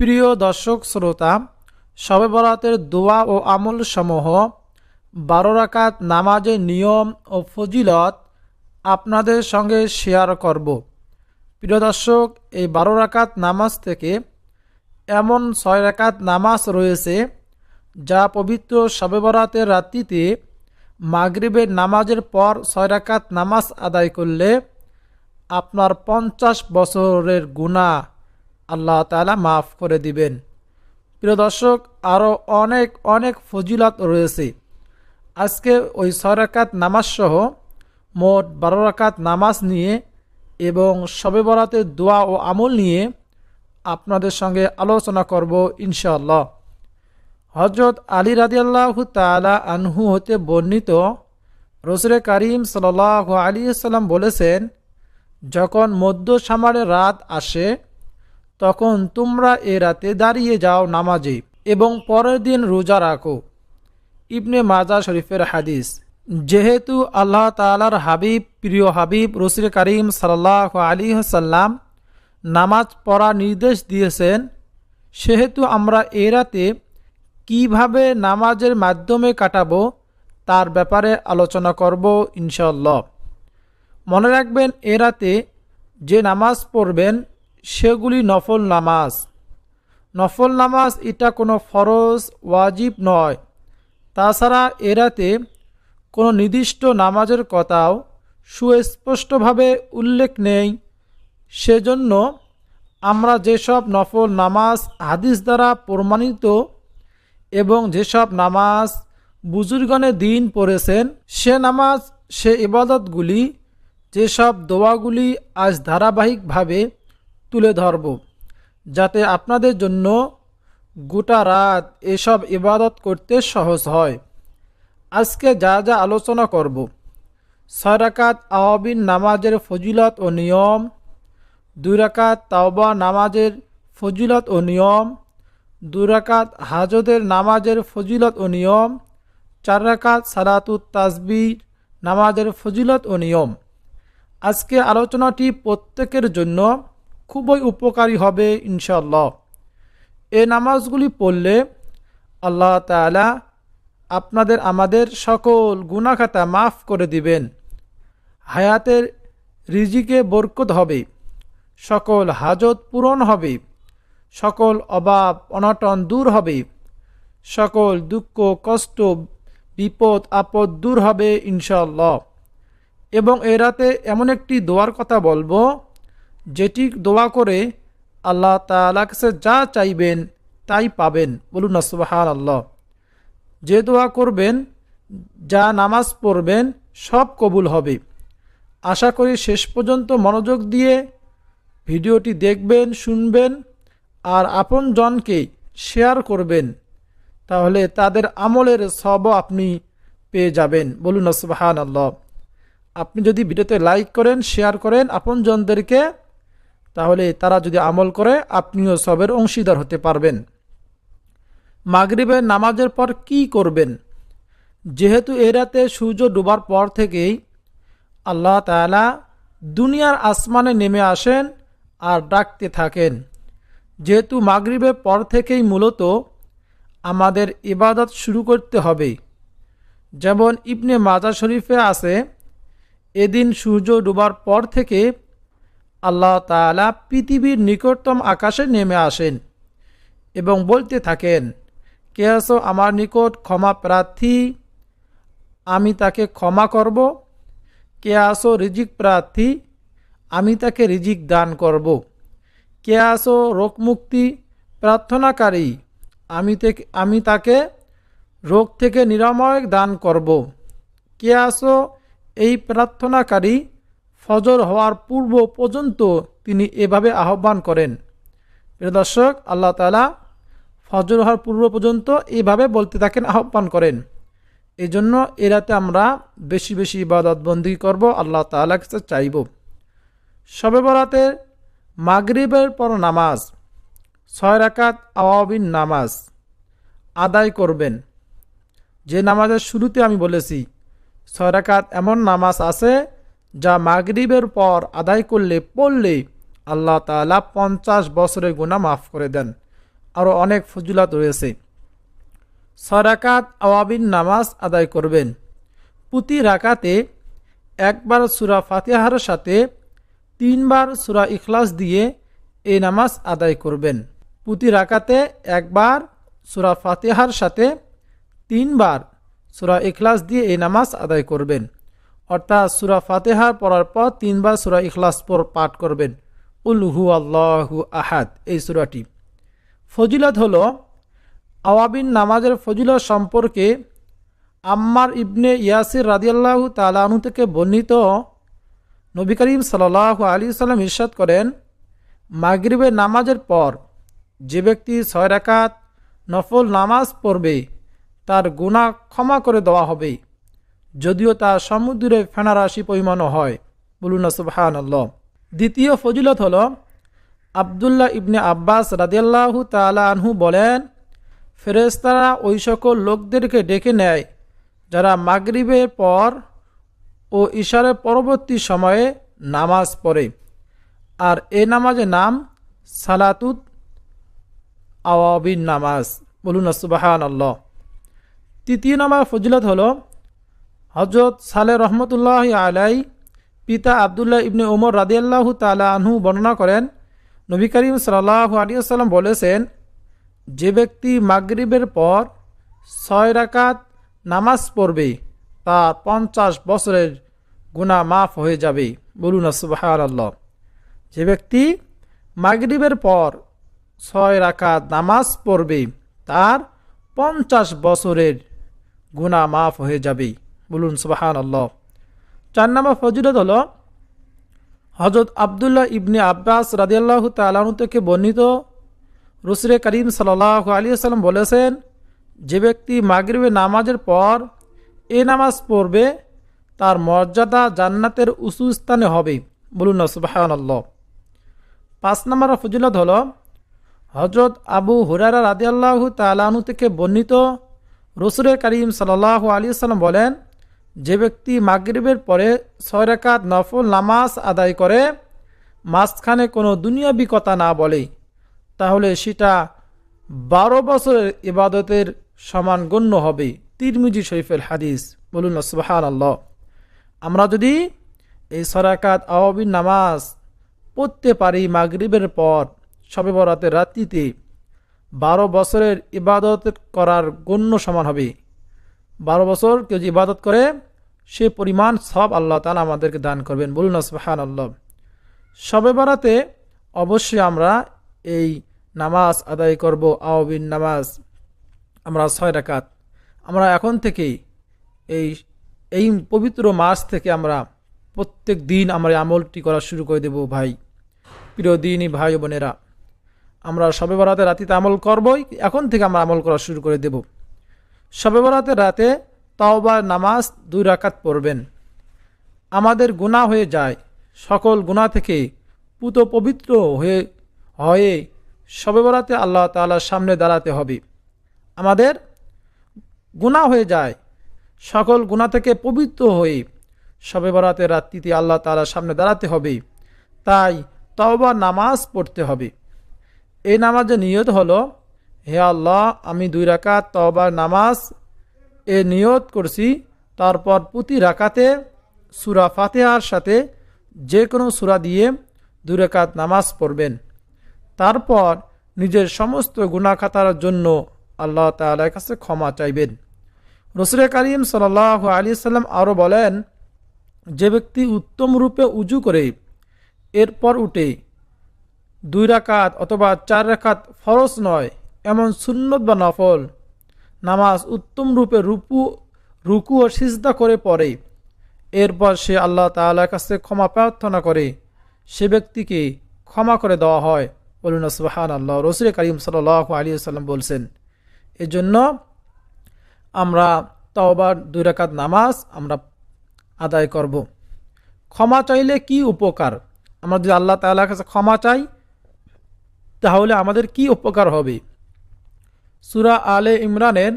প্রিয় দর্শক, শ্রোতা শবে বরাতের দোয়া ও আমল সমূহ বারো রাকাত নামাজের নিয়ম ও ফজিলত আপনাদের সঙ্গে শেয়ার করব। প্রিয় দর্শক, এই বারো রাকাত নামাজ থেকে এমন ছয় রাকাত নামাজ রয়েছে, যা পবিত্র শবে বরাতের রাত্রিতে মাগরিবের নামাজের পর ছয় রাকাত নামাজ আদায় করলে আপনার পঞ্চাশ বছরের গুণা আল্লাহ তালা মাফ করে দিবেন। প্রিয় দর্শক আরও অনেক অনেক ফজিলত রয়েছে। আজকে ওই ছয় রাকাত নামাজ সহ মোট বারো রাকাত নামাজ নিয়ে এবং শবে বরাতের দোয়া ও আমল নিয়ে আপনাদের সঙ্গে আলোচনা করব ইনশাআল্লাহ। হজরত আলী রাদিয়াল্লাহ তালা আনহু হতে বর্ণিত রসুরে করিম সাল আলী সাল্লাম বলেছেন, যখন মধ্য সামারে রাত আসে তখন তোমরা এ রাতে দাঁড়িয়ে যাও নামাজে এবং পরের দিন রোজা রাখো। ইবনে মাজা শরীফের হাদিস, যেহেতু আল্লাহ তালার হাবিব, প্রিয় হাবিব রসুল করিম সাল্লাহ আলী সাল্লাম নামাজ পড়া নির্দেশ দিয়েছেন, সেহেতু আমরা এ রাতে কীভাবে নামাজের মাধ্যমে কাটাবো তার ব্যাপারে আলোচনা করব ইনশাল্লাহ মনে রাখবেন, এ রাতে যে নামাজ পড়বেন সেগুলি নফল নামাজ। নফল নামাজ এটা কোনো ফরজ, ওয়াজিব নয়। তাছাড়া এরাতে কোনো নির্দিষ্ট নামাজের কথাও সুস্পষ্টভাবে উল্লেখ নেই। সেজন্য আমরা যেসব নফল নামাজ হাদিস দ্বারা প্রমাণিত এবং যেসব নামাজ বুজুর্গণে দিন পড়েছেন, সে নামাজ, সে ইবাদতগুলি, যেসব দোয়াগুলি আজ ধারাবাহিকভাবে তুলে ধরব, যাতে আপনাদের জন্য গোটা রাত এসব ইবাদত করতে সহজ হয়। আজকে যা যা আলোচনা করব, ছয় রাকাত আওয়াবিন নামাজের ফজিলত ও নিয়ম, দুই রাকাত তাওবা নামাজের ফজিলত ও নিয়ম, দুই রাকাত হাজদের নামাজের ফজিলত ও নিয়ম, চার রাকাত তাজবির নামাজের ফজিলত ও নিয়ম। আজকে আলোচনাটি প্রত্যেকের জন্য খুবই উপকারী হবে ইনশাল্লাহ এ নামাজগুলি পড়লে আল্লাহ তালা আপনাদের, আমাদের সকল গুণাখাতা মাফ করে দিবেন। হায়াতের রিজিকে বরকত হবে, সকল হাজত পূরণ হবে, সকল অভাব, অনটন দূর হবে, সকল দুঃখ, কষ্ট, বিপদ, আপদ দূর হবে ইনশাল্লাহ এবং এ রাতে এমন একটি দোয়ার কথা বলব যেটি দোয়া করে আল্লাহ তালা কাছে যা চাইবেন তাই পাবেন। বলুন আসবাহান আল্লাহ যে দোয়া করবেন, যা নামাজ পড়বেন, সব কবুল হবে। আশা করি শেষ পর্যন্ত মনোযোগ দিয়ে ভিডিওটি দেখবেন, শুনবেন আর আপন জনকে শেয়ার করবেন। তাহলে তাদের আমলের সব আপনি পেয়ে যাবেন। বলুন আসবাহান আল্লাহ আপনি যদি ভিডিওতে লাইক করেন, শেয়ার করেন আপন জনদেরকে তাহলে তারা যদি আমল করে, আপনিও সবের অংশীদার হতে পারবেন। মাগরিবের নামাজের পর কি করবেন? যেহেতু এ রাতে সূর্য ডুবার পর থেকেই আল্লাহ তালা দুনিয়ার আসমানে নেমে আসেন আর ডাকতে থাকেন। যেহেতু মাগরিবের পর থেকেই মূলত আমাদের ইবাদত শুরু করতে হবে। যেমন ইবনে মাজা শরীফে আছে, এদিন সূর্য ডুবার পর থেকে আল্লাহ তালা পৃথিবীর নিকটতম আকাশে নেমে আসেন এবং বলতে থাকেন, কে আসো আমার নিকট ক্ষমা প্রার্থী? আমি তাকে ক্ষমা করব। কে আসো রিজিক প্রার্থী? আমি তাকে রিজিক দান করব। কে আসো রোগমুক্তি প্রার্থনাকারী? আমি থেকে আমি তাকে রোগ থেকে নিরাময় দান করব। কে আসো এই প্রার্থনাকারী? ফজর হওয়ার পূর্ব পর্যন্ত তিনি এভাবে আহ্বান করেন। প্রিয় দর্শক, আল্লাহ তালা ফজর হওয়ার পূর্ব পর্যন্ত এভাবে বলতে থাকেন, আহ্বান করেন। এই জন্য এরাতে আমরা বেশি বেশি ইবাদত বন্দি করব, আল্লাহ তালা কাছে চাইব। সবে বরাতে মাগরিবের পর নামাজ, ছয় রাকাত আওয়াবিন নামাজ আদায় করবেন। যে নামাজের শুরুতে আমি বলেছি, ছয় রাকাত এমন নামাজ আছে যা মাগরিবের পর আদায় করলে, পড়লে আল্লাহ তালা পঞ্চাশ বছরের গুণা মাফ করে দেন। আরও অনেক ফজিলত রয়েছে। সরাকাত আওয়াবিন নামাজ আদায় করবেন। প্রতি রাকাতে একবার সুরা ফাতিহার সাথে তিনবার সুরা ইখলাস দিয়ে এই নামাজ আদায় করবেন। প্রতি রাকাতে একবার সুরা ফাতিহার সাথে তিনবার সুরা ইখলাস দিয়ে এই নামাজ আদায় করবেন। অর্থাৎ সুরা ফাতেহা পড়ার পর তিনবার সুরা ইখলাস পর পাঠ করবেন। উলহু আল্লাহু আহাদ, এই সুরাটি। ফজিলত হল, আওয়াবিন নামাজের ফজিলত সম্পর্কে আম্মার ইবনে ইয়াসির রাদিয়াল্লাহু তালাহু থেকে বর্ণিত নবী করিম সাল্লাহ আলী সাল্লাম ইরশাদ করেন মাগরিবের নামাজের পর যে ব্যক্তি ছয় রাকাত নফল নামাজ পড়বে, তার গুণা ক্ষমা করে দেওয়া হবে। যদিও তা সমুদ্রে ফেনারাশি পরিমাণও হয়। বলুন সুবহান আল্লাহ দ্বিতীয় ফজিলত হল, আবদুল্লাহ ইবনে আব্বাস রাদিয়াল্লাহু তালা আনহু বলেন ফেরেস্তারা ওই সকল লোকদেরকে ডেকে নেয়, যারা মাগরিবের পর ও ইশারের পরবর্তী সময়ে নামাজ পড়ে। আর এ নামাজের নাম সালাতুত আওয়াবিন নামাজ। বলুন সুবাহান আল্লাহ তৃতীয় নামাজ ফজিলত হল হজরত সালে রহমতুল্লাহ আলাই পিতা আবদুল্লাহ ইবনে ওমর রাদিয়াল্লাহ তালা আনহু বর্ণনা করেন, নবী করিম সাল্লাহ আলিয়াল্লাম বলেছেন, যে ব্যক্তি মাগরিবের পর ছয় রাকাত নামাজ পড়বে তার পঞ্চাশ বছরের গুণা মাফ হয়ে যাবে। বলুন সুবাহ আল্লাহ যে ব্যক্তি মাগরিবের পর ছয় রাকাত নামাজ পড়বে, তার পঞ্চাশ বছরের গুণা মাফ হয়ে যাবে। বলুন সুবাহান আল্লাহ চার নম্বর ফজিলত হল হজরত আবদুল্লাহ ইবনে আব্বাস রাদিয়াল্লাহ তালাহু থেকে বর্ণিত রসুরে করিম সাল্লাহ আলী সাল্লাম বলেছেন, যে ব্যক্তি মাগরিবে নামাজের পর এ নামাজ পড়বে, তার মর্যাদা জান্নাতের উঁচু স্থানে হবে। বলুন সুবাহান আল্লাহ পাঁচ নম্বর ফজিলত হল হজরত আবু হুরারা রাদিয়াল্লাহ তালাহু থেকে বর্ণিত রসুরে করিম সাল্লাহ আলী সাল্লাম বলেন যে ব্যক্তি মাগরিবের পরে ছয় রেখাত নফল নামাজ আদায় করে, মাঝখানে কোনো দুনিয়াবি কথা না বলে, তাহলে সেটা বারো বছরের ইবাদতের সমান গণ্য হবে। তিরমিজি শরীফের হাদিস। বলুন সুবাহান আল্লাহ আমরা যদি এই সরাকাত আওয়াবিন নামাজ পড়তে পারি মাগরিবের পর, সবে বরাতের রাত্রিতে, বারো বছরের ইবাদত করার গণ্য সমান হবে। বারো বছর কেউ যে ইবাদত করে, সে পরিমাণ সব আল্লাহ তালা আমাদেরকে দান করবেন। বলুন আসবাহান আল্লাহ সবে বরাতে অবশ্যই আমরা এই নামাজ আদায় করব আওবিন নামাজ। আমরা ছয় রাকাত। আমরা এখন থেকেই এই এই পবিত্র মাস থেকে আমরা প্রত্যেক দিন আমরা আমলটি করা শুরু করে দেব ভাই। প্রিয় দিনই ভাই বোনেরা, আমরা সবে বরাতে রাতিতে আমল করবই, এখন থেকে আমরা আমল করা শুরু করে দেব। সবে বরাতের রাতে তাওবা নামাজ দুই রাকাত পড়বেন। আমাদের গুণা হয়ে যায়, সকল গুণা থেকে পুত পবিত্র হয়ে হয়ে সবে বরাতে আল্লাহ তালার সামনে দাঁড়াতে হবে। আমাদের গুণা হয়ে যায়, সকল গুণা থেকে পবিত্র হয়ে সবে বরাতে রাত্রিতে আল্লাহ তালার সামনে দাঁড়াতে হবে। তাই তওবা নামাজ পড়তে হবে। এই নামাজের নিয়ত হলো হে আল্লাহ, আমি দুই রাকাত তওবার নামাজ এ নিয়ত করছি। তারপর প্রতি রাকাতে সুরা ফাতেহার সাথে যে কোনো সুরা দিয়ে দুই রাকাত নামাজ পড়বেন। তারপর নিজের সমস্ত গুণাখাতার জন্য আল্লাহ তালার কাছে ক্ষমা চাইবেন। রসুল করিম সাল আলী সাল্লাম আরও বলেন, যে ব্যক্তি উত্তম রূপে উজু করে, এরপর উঠে দুই রাকাত অথবা চার রাকাত ফরজ নয় এমন সুন্নত বা নফল। নামাজ উত্তম রূপে রূপু রুকু ও সিজদা করে পড়ে। এরপর সে আল্লাহ তালার কাছে ক্ষমা প্রার্থনা করে। সে ব্যক্তিকে ক্ষমা করে দেওয়া হয়। বলুন সুবাহান আল্লাহ রসুল করিম সাল আলী সাল্লাম বলছেন, এজন্য আমরা তওবার দুই রাকাত নামাজ আমরা আদায় করব। ক্ষমা চাইলে কি উপকার? আমরা যদি আল্লাহ তাল্লাহ কাছে ক্ষমা চাই, তাহলে আমাদের কি উপকার হবে? সুরা আলে ইমরানের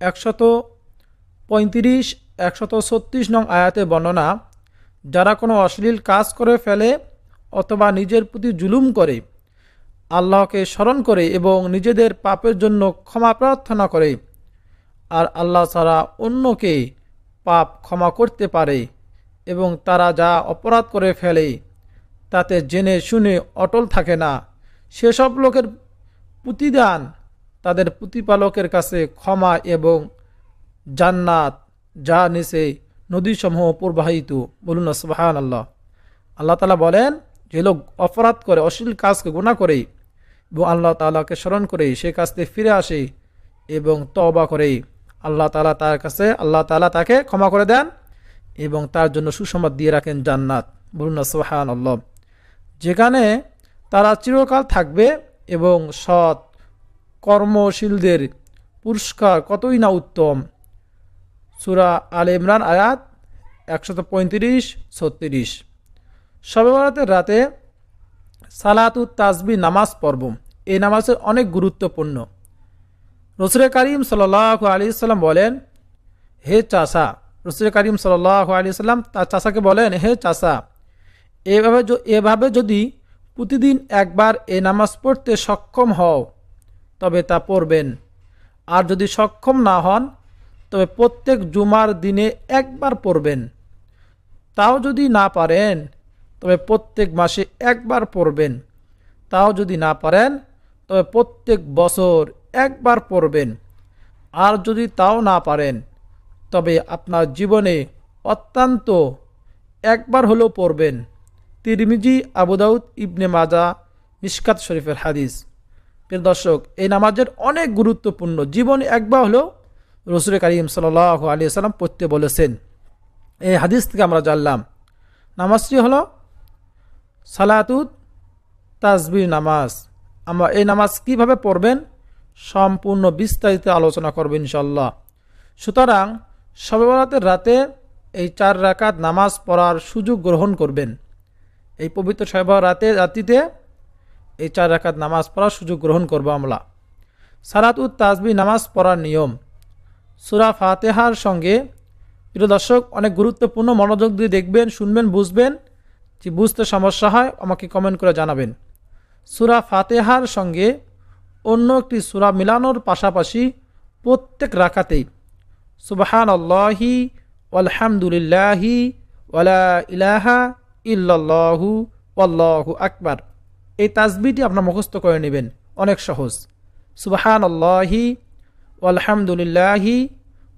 একশত পঁয়ত্রিশ, একশত ছত্রিশ নং আয়াতে বর্ণনা, যারা কোনো অশ্লীল কাজ করে ফেলে অথবা নিজের প্রতি জুলুম করে, আল্লাহকে স্মরণ করে এবং নিজেদের পাপের জন্য ক্ষমা প্রার্থনা করে, আর আল্লাহ ছাড়া অন্যকে পাপ ক্ষমা করতে পারে এবং তারা যা অপরাধ করে ফেলে তাতে জেনে শুনে অটল থাকে না। সেসব লোকের প্রতিদান তাদের প্রতিপালকের কাছে ক্ষমা এবং জান্নাত, যা নিচে নদীসমূহ প্রবাহিত। বলুন সুবাহান আল্লাহ আল্লাহ তালা বলেন, যে লোক অপরাধ করে, অশ্লীল কাজকে গুণা করে এবং আল্লাহ তালাকে স্মরণ করে, সে থেকে ফিরে আসে এবং তবা করে। আল্লাহ তালা তার কাছে, আল্লাহ তালা তাকে ক্ষমা করে দেন এবং তার জন্য সুসংবাদ দিয়ে রাখেন জান্নাত। বলুন না সোহান আল্লাহ যেখানে তারা চিরকাল থাকবে এবং সৎ কর্মশীলদের পুরস্কার কতই না উত্তম? সুরা আল ইমরান, আয়াত একশত পঁয়ত্রিশ, ছত্রিশ। সবে রাতে সালাতুত তাজবি নামাজ পর্ব এই নামাজের অনেক গুরুত্বপূর্ণ। রসুল করিম সাল আলী সাল্লাম বলেন, হে চাষা, রসুল করিম সাল আলী সাল্লাম তার চাষাকে বলেন, হে চাষা, এভাবে এভাবে যদি প্রতিদিন একবার এ নামাজ পড়তে সক্ষম হও তবে তা পড়বেন। আর যদি সক্ষম না হন, তবে প্রত্যেক জুমার দিনে একবার পড়বেন। তাও যদি না পারেন, তবে প্রত্যেক মাসে একবার পড়বেন। তাও যদি না পারেন, তবে প্রত্যেক বছর একবার পড়বেন। আর যদি তাও না পারেন, তবে আপনার জীবনে অত্যন্ত একবার হলেও পড়বেন। তিরমিজি আবুদাউদ ইবনে মাজা মিসকাত শরীফের হাদিস। প্রিয় দর্শক, এই নামাজের অনেক গুরুত্বপূর্ণ জীবনে একবার হলেও রসুল করিম সাল আলী সাল্লাম পড়তে বলেছেন। এই হাদিস থেকে আমরা জানলাম, নামাজটি হলো সালাতুদ তাজবির নামাজ। আমরা এই নামাজ কীভাবে পড়বেন সম্পূর্ণ বিস্তারিত আলোচনা করবেন ইনশাল্লাহ সুতরাং সবে বরাতের রাতে এই চার রাকাত নামাজ পড়ার সুযোগ গ্রহণ করবেন। এই পবিত্র সবে রাতে রাতিতে এই চার রাকাত নামাজ পড়ার সুযোগ গ্রহণ করব আমরা। সালাতুদ তাজবি নামাজ পড়ার নিয়ম। সুরা ফাতেহার সঙ্গে প্রিয় দর্শক, অনেক গুরুত্বপূর্ণ মনোযোগ দিয়ে দেখবেন, শুনবেন, বুঝবেন। যে বুঝতে সমস্যা হয়, আমাকে কমেন্ট করে জানাবেন। সুরা ফাতেহার সঙ্গে অন্য একটি সুরা মিলানোর পাশাপাশি প্রত্যেক রাখাতেই সুবাহান আল্লাহি আলহামদুলিল্লাহি ওয়ালা ইলাহা ইল্লাল্লাহু আল্লাহু আকবার। এই তাজবিটি আপনার মুখস্থ করে নেবেন। অনেক সহজ। সুবাহান আল্লাহি আলহামদুলিল্লাহি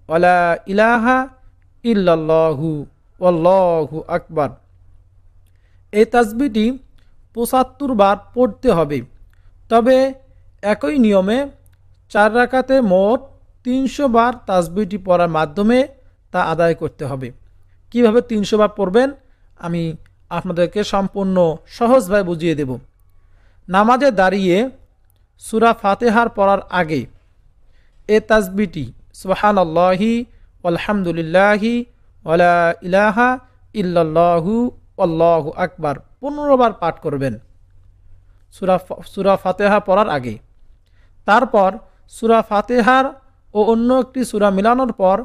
ওয়ালা ইলাহা ইল্লাল্লাহু আল্লাহু আকবার। এই তাজবিটি পঁচাত্তর বার পড়তে হবে। তবে একই নিয়মে চার রাকাতে মোট তিনশো বার তাজবিটি পড়ার মাধ্যমে তা আদায় করতে হবে। কীভাবে তিনশো বার পড়বেন আমি আপনাদেরকে সম্পূর্ণ সহজভাবে বুঝিয়ে দেব। নামাজে দাঁড়িয়ে সুরা ফাতেহার পড়ার আগে এ তাজবিটি সুবাহান আল্লাহি আলহামদুলিল্লাহি ওলা ইলাহা ইল্লাল্লাহু আল্লাহ আকবার। পনেরোবার পাঠ করবেন সুরা সুরা ফাতেহা পড়ার আগে। তারপর সুরা ফাতেহার ও অন্য একটি সুরা মিলানোর পর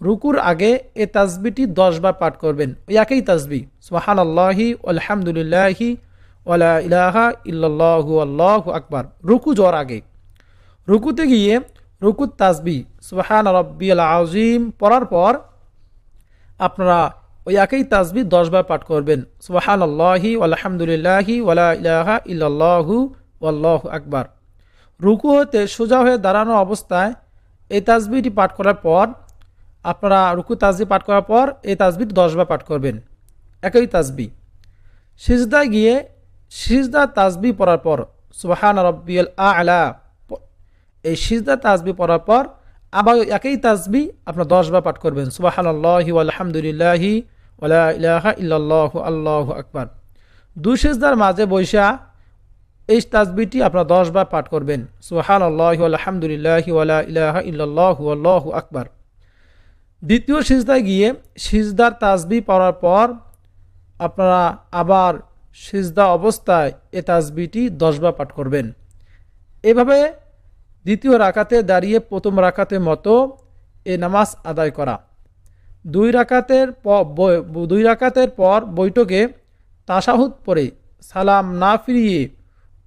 রুকুর আগে এ তাজবিটি দশবার পাঠ করবেন। ওই একই তাজবি সুহান আল্লাহি আলহামদুলিল্লাহি ওলা ইলাহা ইল্লাহু আল্লাহ আকবার। রুকু যাওয়ার আগে। রুকুতে গিয়ে রুকুত তাজবি সুহান রব্বি আল আজিম পড়ার পর আপনারা ওই একই তাজবি দশবার পাঠ করবেন। সুবাহান আল্লাহি আলহামদুলিল্লাহি ওয়ালা ইলাহা ইল্লাহু আল্লাহ আকবার। রুকু হতে সোজা হয়ে দাঁড়ানো অবস্থায় এই তাজবিটি পাঠ করার পর আপনারা রুকু তাজবি পাঠ করার পর এই তাজবিটি দশবার পাঠ করবেন। একই তাজবি। সিজদায় গিয়ে সিজদা তাজবি পড়ার পর, সুবাহান রব্বিল আলা, এই সিজদা তাজবি পড়ার পর আবার একই তাজবি আপনার দশবার পাঠ করবেন সুবাহান আল্লাহি আলহামদুলিল্লাহি ওলা ইল্লাল্লাহু, আল্লাহ আকবার। দুই সিজদার মাঝে বৈশা এই তাজবিটি আপনার দশবার পাঠ করবেন সুহান আল্লাহ আলহামদুলিল্লাহি ওলা ইলাহা আল্লাহু আকবার। দ্বিতীয় সিজদায় গিয়ে সিজদার তাজবি পড়ার পর আপনারা আবার সিজদা অবস্থায় এ তাজবিটি দশবার পাঠ করবেন। এভাবে দ্বিতীয় রাকাতে দাঁড়িয়ে প্রথম রাকাতের মতো এ নামাজ আদায় করা। দুই রাকাতের দুই রাকাতের পর বৈঠকে তাসাহুদ পরে সালাম না ফিরিয়ে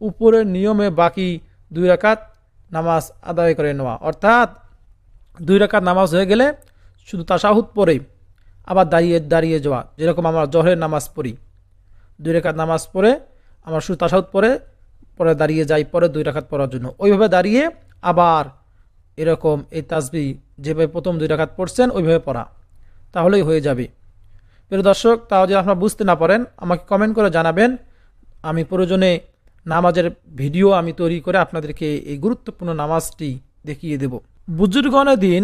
উপরের নিয়মে বাকি দুই রাকাত নামাজ আদায় করে নেওয়া। অর্থাৎ দুই রাকাত নামাজ হয়ে গেলে শুধু তাসাহুদ পরেই আবার দাঁড়িয়ে দাঁড়িয়ে যাওয়া, যেরকম আমরা জহরের নামাজ পড়ি। দুই রেখাত নামাজ পড়ে, আমার শুধু তাসাহুদ পরে পরে দাঁড়িয়ে যাই পরে দুই রাখাত পড়ার জন্য। ওইভাবে দাঁড়িয়ে আবার এরকম এই তাসবি যেভাবে প্রথম দুই রাখাত পড়ছেন, ওইভাবে পড়া। তাহলেই হয়ে যাবে। প্রিয় দর্শক, তাও যদি আপনারা বুঝতে না পারেন, আমাকে কমেন্ট করে জানাবেন। আমি প্রয়োজনে নামাজের ভিডিও আমি তৈরি করে আপনাদেরকে এই গুরুত্বপূর্ণ নামাজটি দেখিয়ে দেব। বুজুর্গণের দিন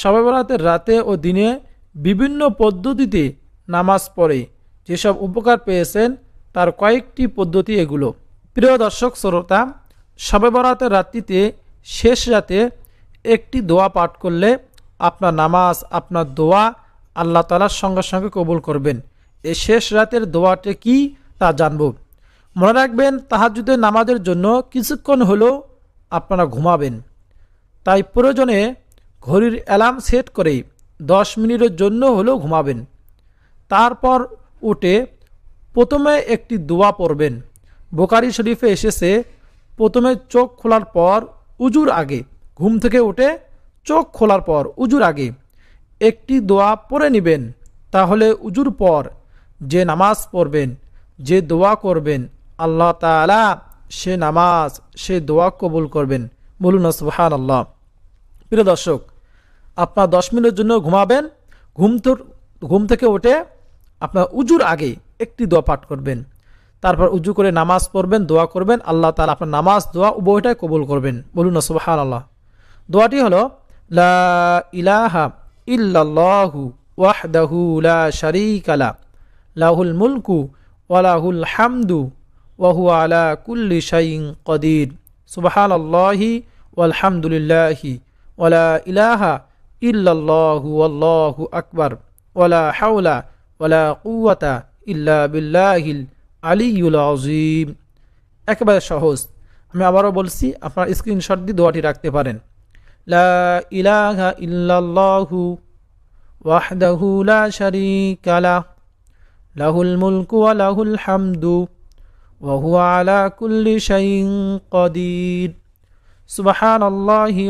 সবে বরাতের রাতে ও দিনে বিভিন্ন পদ্ধতিতে নামাজ পড়ে। যেসব উপকার পেয়েছেন, তার কয়েকটি পদ্ধতি এগুলো। প্রিয় দর্শক, শ্রোতা, সবে বরাতের রাত্রিতে শেষ রাতে একটি দোয়া পাঠ করলে আপনার নামাজ, আপনার দোয়া আল্লাহ তালার সঙ্গে সঙ্গে কবুল করবেন। এই শেষ রাতের দোয়াটি কি তা জানব। মনে রাখবেন তাহাজুদের নামাজের জন্য কিছুক্ষণ হলেও আপনারা ঘুমাবেন। তাই প্রয়োজনে ঘড়ির অ্যালার্ম সেট করে দশ মিনিটের জন্য হলেও ঘুমাবেন। তারপর উঠে প্রথমে একটি দোয়া পড়বেন। বোকারি শরীফে এসেছে, প্রথমে চোখ খোলার পর উজুর আগে, ঘুম থেকে উঠে চোখ খোলার পর উজুর আগে একটি দোয়া পড়ে নেবেন, তাহলে উজুর পর যে নামাজ পড়বেন, যে দোয়া করবেন, আল্লাহ তালা সে নামাজ, সে দোয়া কবুল করবেন। বলুন সুহান আল্লাহ প্রিয় দর্শক, আপনার দশ মিনিটের জন্য ঘুমাবেন, ঘুম ঘুম থেকে উঠে আপনার উজুর আগে একটি দোয়া পাঠ করবেন। তারপর উজু করে নামাজ পড়বেন, দোয়া করবেন, আল্লাহ তালা আপনার নামাজ, দোয়া উভয়টাই কবুল করবেন। বলুন সুবাহান আল্লাহ দোয়াটি হলো, লা ইলাহা ইল্লাল্লাহু ওয়াহদাহু লা শারীকালা লাহুল মুলকু ওয়ালাহুল হামদু ওয়াহু আলা কুল্লি শাইইন কদির। সুবহানাল্লাহি ওয়ালহামদুলিল্লাহি ওয়ালা ইলাহা ইল্লাল্লাহু আল্লাহু আকবার ওয়ালা হাওলা ওয়ালা কুওয়াতা ইল্লা বিল্লাহিল আলিউল আজিম একেবারে সহজ। আমি আবারও বলছি, আপনার স্ক্রিনশট দিয়ে দোয়াটি রাখতে পারেন। লা ইলাহা ইল্লাল্লাহু ওয়াহদাহু লা শারীকা লা, লাহুল মুলকু ওয়া লাহুল হামদু ওয়া হুয়া আলা কুল্লি শাইইন কদির সুবহানাল্লাহি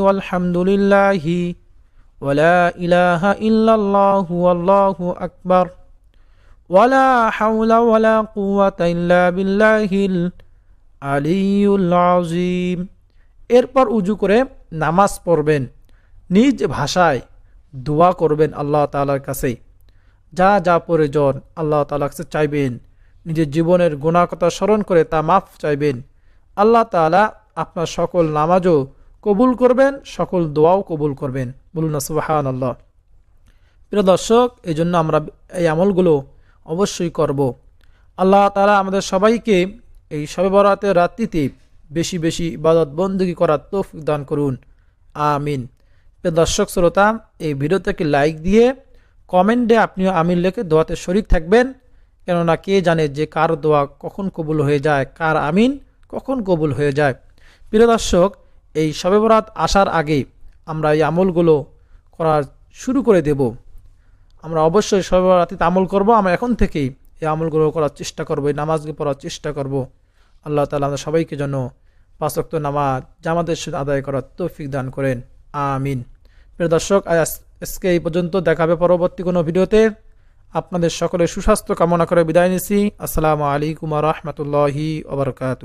ওয়ালা ইলাহা ইল্লাল্লাহু আল্লাহু আকবার। ওয়ালা হাওলা ওয়ালা কুওয়াতা ইল্লা বিল্লাহিল আলিউল এরপর উজু করে নামাজ পড়বেন, নিজ ভাষায় দোয়া করবেন আল্লাহ তাআলার কাছে। যা যা প্রয়োজন আল্লাহ তাআলার কাছে চাইবেন, নিজের জীবনের গুণাকতা স্মরণ করে তা মাফ চাইবেন। আল্লাহ তাআলা আপনার সকল নামাজও কবুল করবেন, সকল দোয়াও কবুল করবেন। বলুন সুবাহান আল্লাহ প্রিয় দর্শক এই জন্য আমরা এই আমলগুলো অবশ্যই করব। আল্লাহ তালা আমাদের সবাইকে এই সবে বরাতের রাত্রিতে বেশি বেশি ইবাদত বন্দী করার তৌফিক দান করুন। আমিন। দর্শক, শ্রোতা, এই ভিডিওটাকে লাইক দিয়ে কমেন্টে আপনিও আমিন লেখে দোয়াতে শরিক থাকবেন। কেননা কে জানে যে কার দোয়া কখন কবুল হয়ে যায়, কার আমিন কখন কবুল হয়ে যায়। প্রিয় দর্শক, এই সবে বরাত আসার আগে আমরা এই আমলগুলো করা শুরু করে দেব। আমরা অবশ্যই সবে বরাতিতে আমল করব। আমরা এখন থেকেই এই আমলগুলো করার চেষ্টা করব, এই নামাজকে পড়ার চেষ্টা করব। আল্লাহ তালা আমাদের সবাইকে যেন পাঁচক্ত নামাজ জামাতের সাথে আদায় করার তৌফিক দান করেন। আমিন। প্রিয় দর্শক আজকে এই পর্যন্ত দেখাবে পরবর্তী কোনো ভিডিওতে। আপনাদের সকলের সুস্বাস্থ্য কামনা করে বিদায় নিছি আসসালামু আলাইকুম রহমতুল্লাহি ওবরকাত